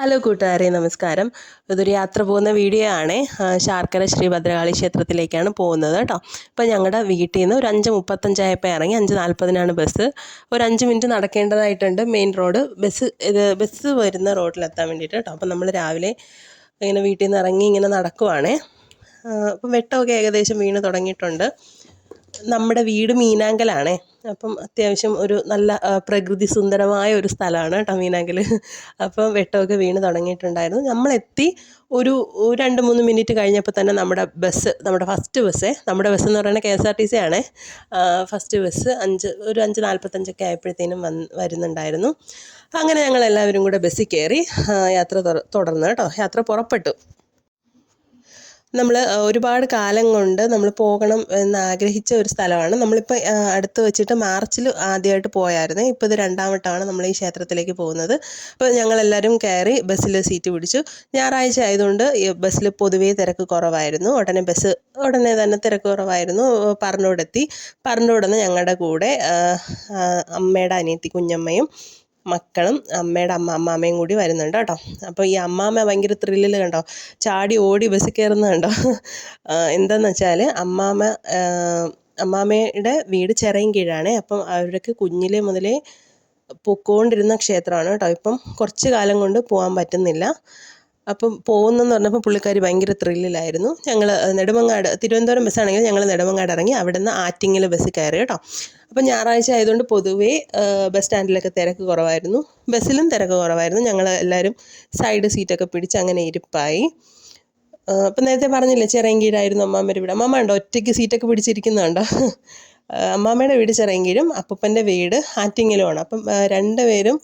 Hello കൂട്ടുകാരെ നമസ്കാരം. ഇതൊരു യാത്ര പോകുന്ന വീഡിയോ ആണ്. ശാർക്കര ശ്രീ ഭദ്രകാളി ക്ഷേത്രത്തിലേക്കാണ് പോകുന്നത് കേട്ടോ. അപ്പോൾ ഞങ്ങളുടെ വീട്ടിൽ നിന്ന് ഒരു അഞ്ച് മുപ്പത്തഞ്ചായപ്പോൾ ഇറങ്ങി അഞ്ച് നാൽപ്പതിനാണ് ബസ് ഒരു അഞ്ച് മിനിറ്റ് നടക്കേണ്ടതായിട്ടുണ്ട്. മെയിൻ റോഡ് ബസ് ഇത് ബസ് വരുന്ന റോഡിലെത്താൻ വേണ്ടിയിട്ട് കേട്ടോ. അപ്പോൾ നമ്മൾ രാവിലെ ഇങ്ങനെ വീട്ടിൽ നിന്ന് ഇറങ്ങി ഇങ്ങനെ നടക്കുവാണേ. അപ്പോൾ അപ്പം വെട്ടമൊക്കെ ഏകദേശം വീണ് തുടങ്ങിയിട്ടുണ്ട്. നമ്മുടെ വീട് മീനാങ്കലാണേ. അപ്പം അത്യാവശ്യം ഒരു നല്ല പ്രകൃതി സുന്ദരമായ ഒരു സ്ഥലമാണ് കേട്ടോ മീനാങ്കൽ അപ്പം വെട്ടമൊക്കെ വീണ് തുടങ്ങിയിട്ടുണ്ടായിരുന്നു. നമ്മളെത്തി ഒരു രണ്ട് മൂന്ന് മിനിറ്റ് കഴിഞ്ഞപ്പോൾ തന്നെ നമ്മുടെ ബസ് നമ്മുടെ ഫസ്റ്റ് ബസ്സേ നമ്മുടെ ബസ് എന്ന് പറയുന്നത് K S R T C ആണേ. ഫസ്റ്റ് ബസ് അഞ്ച് ഒരു അഞ്ച് നാൽപ്പത്തഞ്ചൊക്കെ ആയപ്പോഴത്തേനും വന്ന് വരുന്നുണ്ടായിരുന്നു. അങ്ങനെ ഞങ്ങൾ എല്ലാവരും കൂടെ ബസ്സിൽ കയറി യാത്ര തുടർന്നു കേട്ടോ. യാത്ര പുറപ്പെട്ടു. നമ്മൾ ഒരുപാട് കാലം കൊണ്ട് നമ്മൾ പോകണം എന്ന് ആഗ്രഹിച്ച ഒരു സ്ഥലമാണ്. നമ്മളിപ്പോൾ അടുത്ത് വെച്ചിട്ട് മാർച്ചിൽ ആദ്യമായിട്ട് പോയായിരുന്നു. ഇപ്പോൾ ഇത് രണ്ടാമട്ടാണ് നമ്മൾ ഈ ക്ഷേത്രത്തിലേക്ക് പോകുന്നത്. അപ്പോൾ ഞങ്ങളെല്ലാവരും കയറി ബസ്സിൽ സീറ്റ് പിടിച്ചു. ഞായറാഴ്ച ആയതുകൊണ്ട് ബസ്സിൽ പൊതുവേ തിരക്ക് കുറവായിരുന്നു. ഉടനെ ബസ് ഉടനെ തന്നെ തിരക്ക് കുറവായിരുന്നു. പറഞ്ഞോടെത്തി പറന്നോടുന്ന് ഞങ്ങളുടെ കൂടെ അമ്മയുടെ അനിയത്തി കുഞ്ഞമ്മയും മക്കളും അമ്മയുടെ അമ്മ അമ്മാമ്മയും കൂടി വരുന്നുണ്ട് കേട്ടോ. അപ്പോൾ ഈ അമ്മാമ്മ ഭയങ്കര ത്രില്ലിൽ കണ്ടോ? ചാടി ഓടി ബസ്സിൽ കയറുന്നത് കണ്ടോ? ആ, എന്താന്ന് വെച്ചാൽ അമ്മാമ്മ അമ്മാമ്മയുടെ വീട് ചെറയും കീഴാണ്. അപ്പം അവരൊക്കെ കുഞ്ഞിലെ മുതലേ പൊക്കോണ്ടിരുന്ന ക്ഷേത്രമാണ് കേട്ടോ. ഇപ്പം കുറച്ച് കാലം കൊണ്ട് പോകാൻ പറ്റുന്നില്ല. അപ്പം പോകുന്നെന്ന് പറഞ്ഞപ്പോൾ പുള്ളിക്കാരി ഭയങ്കര ത്രില്ലിലായിരുന്നു ഞങ്ങൾ നെടുമങ്ങാട് തിരുവനന്തപുരം ബസ്സാണെങ്കിൽ ഞങ്ങൾ നെടുമങ്ങാട് ഇറങ്ങി അവിടെ നിന്ന് ആറ്റിങ്ങിൽ ബസ് കയറി കേട്ടോ. അപ്പം ഞായറാഴ്ച ആയതുകൊണ്ട് പൊതുവേ ബസ് സ്റ്റാൻഡിലൊക്കെ തിരക്ക് കുറവായിരുന്നു. ബസ്സിലും തിരക്ക് കുറവായിരുന്നു. ഞങ്ങൾ എല്ലാവരും സൈഡ് സീറ്റൊക്കെ പിടിച്ച് അങ്ങനെ ഇരിപ്പായി. അപ്പം നേരത്തെ പറഞ്ഞില്ലേ ചിറയൻകീഴായിരുന്നു അമ്മാമ്മയുടെ വീട്. അമ്മാമ്മ ഉണ്ടോ ഒറ്റയ്ക്ക് സീറ്റൊക്കെ പിടിച്ചിരിക്കുന്നുണ്ടോ അമ്മാമ്മയുടെ വീട് ചിറയൻകീഴും അപ്പൂപ്പന്റെ വീട് ആറ്റിങ്ങലുമാണ്. അപ്പം രണ്ടുപേരും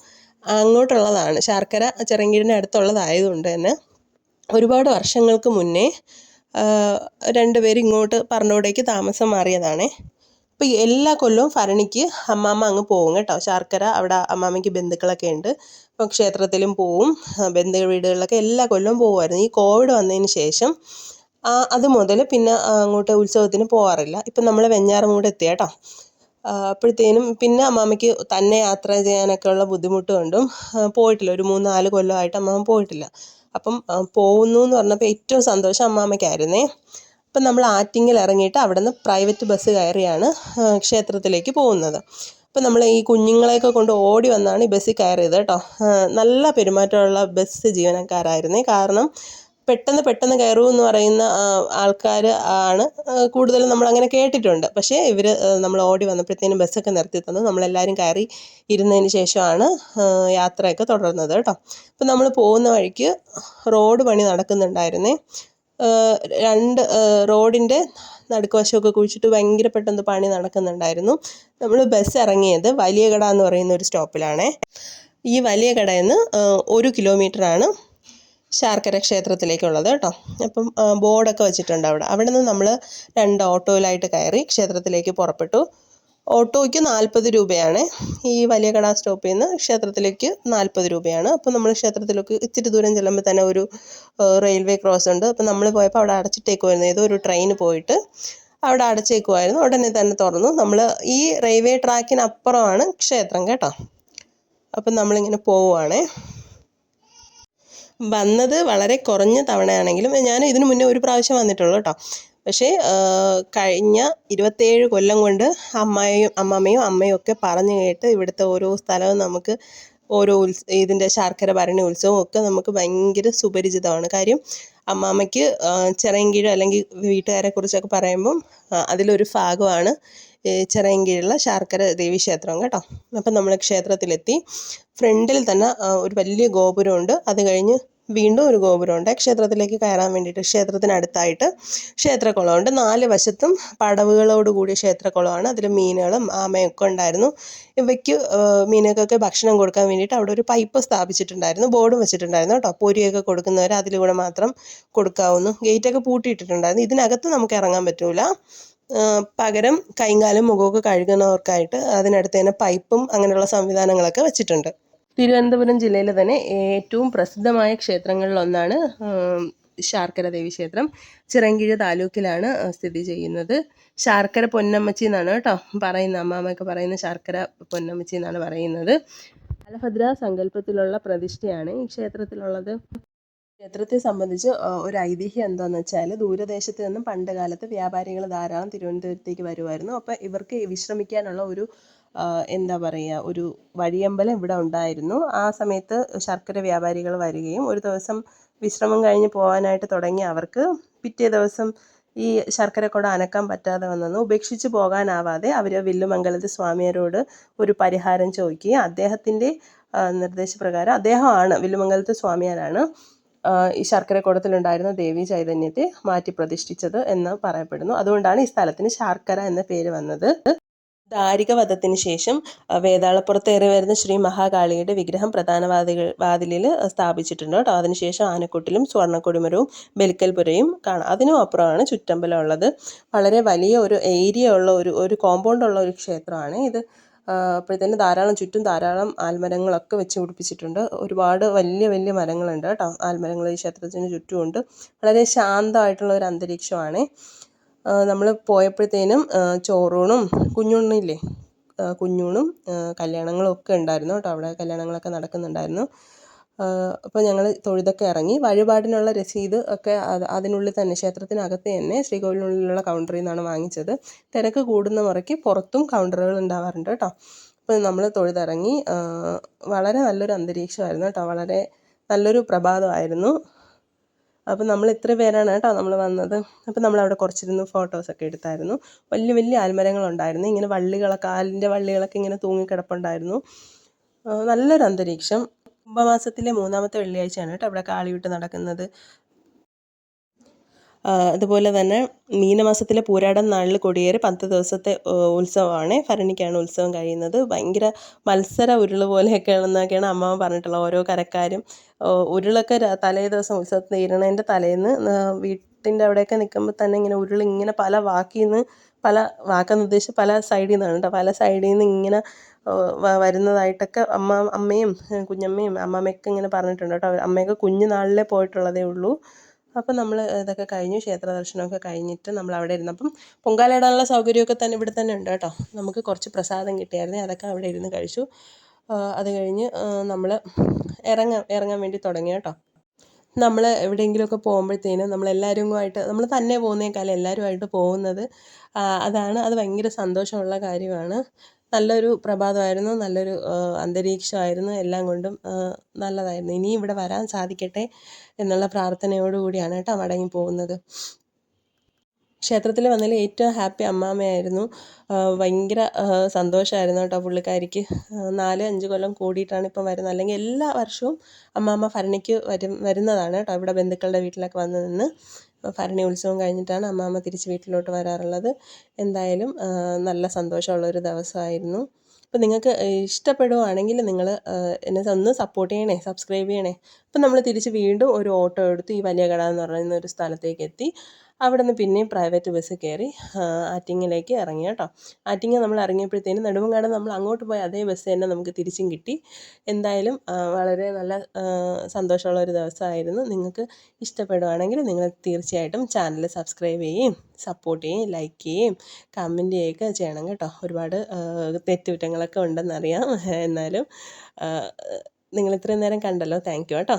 അങ്ങോട്ടുള്ളതാണ്. ശർക്കര ചിറയൻകീഴിന് അടുത്തുള്ളതായതുകൊണ്ട് തന്നെ ഒരുപാട് വർഷങ്ങൾക്ക് മുന്നേ രണ്ടുപേരും ഇങ്ങോട്ട് പറന്നോടേക്ക് താമസം മാറിയതാണേ. അപ്പോൾ എല്ലാ കൊല്ലവും ഭരണിക്ക് അമ്മാമ്മ അങ്ങ് പോകും കേട്ടോ. ശർക്കര അവിടെ അമ്മാമ്മയ്ക്ക് ബന്ധുക്കളൊക്കെ ഉണ്ട്. അപ്പോൾ ക്ഷേത്രത്തിലും പോവും ബന്ധു വീടുകളിലൊക്കെ എല്ലാ കൊല്ലവും പോകുമായിരുന്നു. ഈ കോവിഡ് വന്നതിന് ശേഷം അത് മുതൽ പിന്നെ അങ്ങോട്ട് ഉത്സവത്തിന് പോകാറില്ല ഇപ്പം നമ്മൾ വെഞ്ഞാറമൂട് എത്തി കേട്ടോ. അപ്പോഴത്തേനും പിന്നെ അമ്മാമ്മയ്ക്ക് തന്നെ യാത്ര ചെയ്യാനൊക്കെ ഉള്ള ബുദ്ധിമുട്ട് കൊണ്ടും പോയിട്ടില്ല. ഒരു മൂന്ന് നാല് കൊല്ലമായിട്ട് അമ്മാമ്മ പോയിട്ടില്ല. അപ്പം പോകുന്നു എന്ന് പറഞ്ഞപ്പോൾ ഏറ്റവും സന്തോഷം അമ്മാമ്മയ്ക്കായിരുന്നേ. അപ്പം നമ്മൾ ആറ്റിങ്ങിൽ ഇറങ്ങിയിട്ട് അവിടെ നിന്ന് പ്രൈവറ്റ് ബസ് കയറിയാണ് ക്ഷേത്രത്തിലേക്ക് പോകുന്നത്. അപ്പം നമ്മൾ ഈ കുഞ്ഞുങ്ങളെയൊക്കെ കൊണ്ട് ഓടി വന്നാണ് ഈ ബസ്സിൽ കയറിയത് കേട്ടോ. നല്ല പെരുമാറ്റമുള്ള ബസ് ജീവനക്കാരായിരുന്നേ. കാരണം പെട്ടെന്ന് പെട്ടെന്ന് കയറും എന്ന് പറയുന്ന ആൾക്കാർ ആണ്. കൂടുതലും നമ്മൾ അങ്ങനെ കേട്ടിട്ടുണ്ട്. പക്ഷേ ഇവർ നമ്മൾ ഓടി വന്നപ്പോഴത്തേനും ബസ്സൊക്കെ നിർത്തി തന്നു. നമ്മളെല്ലാവരും കയറി ഇരുന്നതിന് ശേഷമാണ് യാത്രയൊക്കെ തുടർന്നത് കേട്ടോ. അപ്പം നമ്മൾ പോകുന്ന വഴിക്ക് റോഡ് പണി നടക്കുന്നുണ്ടായിരുന്നേ. രണ്ട് റോഡിന്റെ നടുക്കുവശമൊക്കെ കുഴിച്ചിട്ട് ഭയങ്കര പെട്ടെന്ന് പണി നടക്കുന്നുണ്ടായിരുന്നു. നമ്മൾ ബസ് ഇറങ്ങിയത് വലിയ കട എന്ന് പറയുന്ന ഒരു സ്റ്റോപ്പിലാണേ. ഈ വലിയ കടയിൽ നിന്ന് ഒരു കിലോമീറ്ററാണ് ശാർക്കര ക്ഷേത്രത്തിലേക്കുള്ളത് കേട്ടോ. അപ്പം ബോർഡൊക്കെ വെച്ചിട്ടുണ്ട് അവിടെ. അവിടെ നിന്ന് നമ്മൾ രണ്ട് ഓട്ടോയിലായിട്ട് കയറി ക്ഷേത്രത്തിലേക്ക് പുറപ്പെട്ടു. ഓട്ടോയ്ക്ക് നാൽപ്പത് രൂപയാണ്. ഈ വലിയ കട സ്റ്റോപ്പിൽ നിന്ന് ക്ഷേത്രത്തിലേക്ക് നാൽപ്പത് രൂപയാണ്. അപ്പോൾ നമ്മൾ ക്ഷേത്രത്തിലേക്ക് ഇത്തിരി ദൂരം ചെല്ലുമ്പോൾ തന്നെ ഒരു റെയിൽവേ ക്രോസ് ഉണ്ട്. അപ്പോൾ നമ്മൾ പോയപ്പോൾ അവിടെ അടച്ചിട്ടേക്കുമായിരുന്നു ഏതോ ഒരു ട്രെയിൻ പോയിട്ട് അവിടെ അടച്ചേക്കുമായിരുന്നു ഉടനെ തന്നെ തുറന്നു. നമ്മൾ ഈ റെയിൽവേ ട്രാക്കിനപ്പുറമാണ് ക്ഷേത്രം കേട്ടോ. അപ്പം നമ്മളിങ്ങനെ പോവുകയാണേ വന്നത് വളരെ കുറഞ്ഞ തവണയാണെങ്കിലും ഞാൻ ഇതിനു മുന്നേ ഒരു പ്രാവശ്യം വന്നിട്ടുള്ളൂ കേട്ടോ. പക്ഷേ കഴിഞ്ഞ ഇരുപത്തേഴ് കൊല്ലം കൊണ്ട് അമ്മായും അമ്മമ്മയും അമ്മയും ഒക്കെ പറഞ്ഞു കേട്ട് ഇവിടുത്തെ ഓരോ സ്ഥലവും നമുക്ക് ഓരോ ഉത്സ ഇതിന്റെ ശർക്കര ഭരണി ഉത്സവം ഒക്കെ നമുക്ക് ഭയങ്കര സുപരിചിതമാണ്. കാര്യം അമ്മാമ്മയ്ക്ക് ചിറയൻകീഴ് അല്ലെങ്കിൽ വീട്ടുകാരെ കുറിച്ചൊക്കെ പറയുമ്പം അതിലൊരു ഭാഗമാണ് ചിറയൻകീഴുള്ള ശാർക്കര ദേവി ക്ഷേത്രം കേട്ടോ. അപ്പം നമ്മൾ ക്ഷേത്രത്തിലെത്തി. ഫ്രണ്ടിൽ തന്നെ ഒരു വലിയ ഗോപുരമുണ്ട്. അത് കഴിഞ്ഞ് വീണ്ടും ഒരു ഗോപുരമുണ്ട്. ക്ഷേത്രത്തിലേക്ക് കയറാൻ വേണ്ടിയിട്ട് ക്ഷേത്രത്തിനടുത്തായിട്ട് ക്ഷേത്രക്കുളമുണ്ട്. നാല് വശത്തും പടവുകളോട് കൂടിയ ക്ഷേത്രക്കുളമാണ്. അതിൽ മീനുകളും ആമയൊക്കെ ഉണ്ടായിരുന്നു. ഇവയ്ക്ക് മീനുകൾക്കൊക്കെ ഭക്ഷണം കൊടുക്കാൻ വേണ്ടിയിട്ട് അവിടെ ഒരു പൈപ്പ് സ്ഥാപിച്ചിട്ടുണ്ടായിരുന്നു. ബോർഡും വെച്ചിട്ടുണ്ടായിരുന്നു കേട്ടോ. പൊരിയൊക്കെ കൊടുക്കുന്നവർ അതിലൂടെ മാത്രം കൊടുക്കാവുന്നു. ഗേറ്റൊക്കെ പൂട്ടിയിട്ടിട്ടുണ്ടായിരുന്നു. ഇതിനകത്ത് നമുക്ക് ഇറങ്ങാൻ പറ്റൂല. പകരം കൈകാലും മുഖമൊക്കെ കഴുകുന്നവർക്കായിട്ട് അതിനടുത്ത് തന്നെ പൈപ്പും അങ്ങനെയുള്ള സംവിധാനങ്ങളൊക്കെ വെച്ചിട്ടുണ്ട്. തിരുവനന്തപുരം ജില്ലയിലെ തന്നെ ഏറ്റവും പ്രസിദ്ധമായ ക്ഷേത്രങ്ങളിലൊന്നാണ് ശാർക്കര ദേവി ക്ഷേത്രം. ചിറങ്കിഴ താലൂക്കിലാണ് സ്ഥിതി ചെയ്യുന്നത്. ശാർക്കര പൊന്നമ്മച്ചി എന്നാണ് കേട്ടോ പറയുന്നത് അമ്മാമ്മയൊക്കെ പറയുന്ന ശാർക്കര പൊന്നമ്മച്ചി എന്നാണ് പറയുന്നത്. ബാലഭദ്ര സങ്കല്പത്തിലുള്ള പ്രതിഷ്ഠയാണ് ഈ ക്ഷേത്രത്തിലുള്ളത്. ക്ഷേത്രത്തെ സംബന്ധിച്ച് ഒരു ഐതിഹ്യം എന്താണെന്ന് വെച്ചാൽ ദൂരദേശത്ത് നിന്നും പണ്ട് കാലത്ത് വ്യാപാരികൾ ധാരാളം തിരുവനന്തപുരത്തേക്ക് വരുമായിരുന്നു അപ്പോൾ ഇവർക്ക് വിശ്രമിക്കാനുള്ള ഒരു എന്താ പറയുക ഒരു വഴിയമ്പലം ഇവിടെ ഉണ്ടായിരുന്നു. ആ സമയത്ത് ശർക്കര വ്യാപാരികൾ വരികയും ഒരു ദിവസം വിശ്രമം കഴിഞ്ഞ് പോകാനായിട്ട് തുടങ്ങി അവർക്ക് പിറ്റേ ദിവസം ഈ ശർക്കരക്കുട അനക്കാൻ പറ്റാതെ വന്നെന്ന് ഉപേക്ഷിച്ച് പോകാനാവാതെ അവർ വില്ലുമംഗലത്ത് സ്വാമിയാരോട് ഒരു പരിഹാരം ചോദിക്കുകയും അദ്ദേഹത്തിന്റെ നിർദ്ദേശപ്രകാരം അദ്ദേഹമാണ് വില്ലുമംഗലത്ത് സ്വാമിയാരാണ്. ഈ ശർക്കര കുടത്തിലുണ്ടായിരുന്ന ദേവി ചൈതന്യത്തെ മാറ്റി പ്രതിഷ്ഠിച്ചത് എന്ന് പറയപ്പെടുന്നു. അതുകൊണ്ടാണ് ഈ സ്ഥലത്തിന് ശർക്കര എന്ന പേര് വന്നത്. ദാരിക വധത്തിന് ശേഷം വേതാളപ്പുറത്ത് ഏറി വരുന്ന ശ്രീ മഹാകാളിയുടെ വിഗ്രഹം പ്രധാനവാദികൾ വാതിലിൽ സ്ഥാപിച്ചിട്ടുണ്ട് കേട്ടോ. അതിനുശേഷം ആനക്കുട്ടിലും സ്വർണക്കൊടിമരവും ബലിക്കൽപുരയും കാണാം. അതിനും അപ്പുറമാണ് ചുറ്റമ്പലം ഉള്ളത്. വളരെ വലിയ ഒരു ഏരിയ ഉള്ള ഒരു ഒരു കോമ്പൗണ്ട് ഉള്ള ഒരു ക്ഷേത്രമാണ് ഇത്. അപ്പോഴത്തേന് ധാരാളം ചുറ്റും ധാരാളം ആൽമരങ്ങളൊക്കെ വെച്ച് പിടിപ്പിച്ചിട്ടുണ്ട് ഒരുപാട് വലിയ വലിയ മരങ്ങളുണ്ട് കേട്ടോ. ആൽമരങ്ങൾ ഈ ക്ഷേത്രത്തിന് ചുറ്റുമുണ്ട്. വളരെ ശാന്തമായിട്ടുള്ള ഒരു അന്തരീക്ഷമാണ്. നമ്മൾ പോയപ്പോഴത്തേനും ചോറൂണും കുഞ്ഞുണ്ണില്ലേ കുഞ്ഞൂണും കല്യാണങ്ങളും ഒക്കെ ഉണ്ടായിരുന്നു കേട്ടോ. അവിടെ കല്യാണങ്ങളൊക്കെ നടക്കുന്നുണ്ടായിരുന്നു. അപ്പോൾ ഞങ്ങൾ തൊഴുതൊക്കെ ഇറങ്ങി വഴിപാടിനുള്ള രസീത് ഒക്കെ അത് അതിനുള്ളിൽ തന്നെ ക്ഷേത്രത്തിനകത്ത് തന്നെ ശ്രീകോവിലിനുള്ളിലുള്ള കൗണ്ടറിൽ നിന്നാണ് വാങ്ങിച്ചത്. തിരക്ക് കൂടുന്ന മുറയ്ക്ക് പുറത്തും കൗണ്ടറുകൾ ഉണ്ടാവാറുണ്ട് കേട്ടോ. അപ്പോൾ നമ്മൾ തൊഴുതിറങ്ങി വളരെ നല്ലൊരു അന്തരീക്ഷമായിരുന്നു കേട്ടോ. വളരെ നല്ലൊരു പ്രഭാതമായിരുന്നു. അപ്പം നമ്മൾ ഇത്ര പേരാണ് കേട്ടോ നമ്മൾ വന്നത്. അപ്പം നമ്മൾ അവിടെ കുറച്ചിരുന്ന് ഫോട്ടോസൊക്കെ എടുത്തായിരുന്നു. വലിയ വലിയ ആൽമരങ്ങളുണ്ടായിരുന്നു ഇങ്ങനെ വള്ളികളൊക്കെ ആലിന്റെ വള്ളികളൊക്കെ ഇങ്ങനെ തൂങ്ങിക്കിടപ്പുണ്ടായിരുന്നു. നല്ലൊരു അന്തരീക്ഷം. കുംഭമാസത്തിലെ മൂന്നാമത്തെ വെള്ളിയാഴ്ചയാണ് കേട്ടോ അവിടെ കാളിയൂട്ട് നടക്കുന്നത്. അതുപോലെ തന്നെ മീനമാസത്തിലെ പൂരാടം നാളിൽ കൊടിയേറി പത്ത് ദിവസത്തെ ഉത്സവമാണ്. ഭരണിക്കാണ് ഉത്സവം കഴിയുന്നത്. ഭയങ്കര മത്സര ഉരുൾ പോലെയൊക്കെയാണെന്നൊക്കെയാണ് അമ്മ പറഞ്ഞിട്ടുള്ളത്. ഓരോ കരക്കാരും ഉരുളൊക്കെ തലേ ദിവസം ഉത്സവത്തിന് ഇരണേന്റെ തലേന്ന് ആ, വീട്ടിന്റെ അവിടെയൊക്കെ നിൽക്കുമ്പോൾ തന്നെ ഇങ്ങനെ ഉരുൾ ഇങ്ങനെ പല വാക്കിൽ നിന്ന് പല വാക്കെന്ന് ഉദ്ദേശിച്ച് പല സൈഡിൽ നിന്നാണ് കേട്ടോ പല സൈഡിൽ നിന്ന് ഇങ്ങനെ വരുന്നതായിട്ടൊക്കെ അമ്മ അമ്മയും കുഞ്ഞമ്മയും അമ്മമ്മയൊക്കെ ഇങ്ങനെ പറഞ്ഞിട്ടുണ്ട് കേട്ടോ. അമ്മയൊക്കെ കുഞ്ഞു നാളിലേ പോയിട്ടുള്ളതേ ഉള്ളൂ. അപ്പം നമ്മൾ ഇതൊക്കെ കഴിഞ്ഞു. ക്ഷേത്ര ദർശനമൊക്കെ കഴിഞ്ഞിട്ട് നമ്മൾ അവിടെ ഇരുന്നപ്പോൾ പൊങ്കാല ഇടാനുള്ള സൗകര്യമൊക്കെ തന്നെ ഇവിടെ തന്നെ ഉണ്ട് കേട്ടോ. നമുക്ക് കുറച്ച് പ്രസാദം കിട്ടിയായിരുന്നു. അതൊക്കെ അവിടെ ഇരുന്ന് കഴിച്ചു. അത് കഴിഞ്ഞ് നമ്മൾ ഇറങ്ങാൻ ഇറങ്ങാൻ വേണ്ടി തുടങ്ങി കേട്ടോ. നമ്മൾ എവിടെയെങ്കിലുമൊക്കെ പോകുമ്പോഴത്തേനും നമ്മളെല്ലാവരുമായിട്ട് നമ്മൾ തന്നെ പോകുന്നേക്കാളും എല്ലാവരുമായിട്ട് പോകുന്നത് അതാണ്. അത് ഭയങ്കര സന്തോഷമുള്ള കാര്യമാണ്. നല്ലൊരു പ്രഭാതമായിരുന്നു നല്ലൊരു അന്തരീക്ഷമായിരുന്നു. എല്ലാം കൊണ്ടും നല്ലതായിരുന്നു. ഇനിയും ഇവിടെ വരാൻ സാധിക്കട്ടെ എന്നുള്ള പ്രാർത്ഥനയോടുകൂടിയാണ് കേട്ടോ മടങ്ങി പോകുന്നത് ക്ഷേത്രത്തിൽ വന്നതിൽ ഏറ്റവും ഹാപ്പി അമ്മാമ്മയായിരുന്നു ഭയങ്കര സന്തോഷമായിരുന്നു കേട്ടോ പുള്ളിക്കാരിക്ക്. നാല് അഞ്ച് കൊല്ലം കൂടിയിട്ടാണ് ഇപ്പം വരുന്നത്. അല്ലെങ്കിൽ എല്ലാ വർഷവും അമ്മാമ്മ ഭരണിക്ക് വരും വരുന്നതാണ് കേട്ടോ ഇവിടെ ബന്ധുക്കളുടെ വീട്ടിലൊക്കെ വന്ന് നിന്ന്. ഭരണി ഉത്സവം കഴിഞ്ഞിട്ടാണ് അമ്മാമ്മ തിരിച്ച് വീട്ടിലോട്ട് വരാറുള്ളത്. എന്തായാലും നല്ല സന്തോഷമുള്ള ഒരു ദിവസമായിരുന്നു. അപ്പോൾ നിങ്ങൾക്ക് ഇഷ്ടപ്പെടുവാണെങ്കിൽ നിങ്ങൾ എന്നെ ഒന്ന് സപ്പോർട്ട് ചെയ്യണേ സബ്സ്ക്രൈബ് ചെയ്യണേ. അപ്പം നമ്മൾ തിരിച്ച് വീണ്ടും ഒരു ഓട്ടോ എടുത്ത് ഈ വലിയ കട എന്ന് പറയുന്ന ഒരു സ്ഥലത്തേക്ക് എത്തി. അവിടെ നിന്ന് പിന്നെയും പ്രൈവറ്റ് ബസ് കയറി ആറ്റിങ്ങിലേക്ക് ഇറങ്ങി കേട്ടോ. ആറ്റിങ്ങ നമ്മൾ ഇറങ്ങിയപ്പോഴത്തേനും നെടുമങ്ങാട് നമ്മൾ അങ്ങോട്ട് പോയ അതേ ബസ് തന്നെ നമുക്ക് തിരിച്ചും കിട്ടി. എന്തായാലും വളരെ നല്ല സന്തോഷമുള്ള ഒരു ദിവസമായിരുന്നു. നിങ്ങൾക്ക് ഇഷ്ടപ്പെടുവാണെങ്കിൽ നിങ്ങൾ തീർച്ചയായിട്ടും ചാനൽ സബ്സ്ക്രൈബ് ചെയ്യുകയും സപ്പോർട്ട് ചെയ്യുകയും ലൈക്ക് ചെയ്യുകയും കമന്റ് ചെയ്യുകയൊക്കെ ചെയ്യണം കേട്ടോ. ഒരുപാട് തെറ്റുകുറ്റങ്ങളൊക്കെ ഉണ്ടെന്നറിയാം. എന്നാലും നിങ്ങൾ ഇത്രയും നേരം കണ്ടല്ലോ. താങ്ക് യു കേട്ടോ.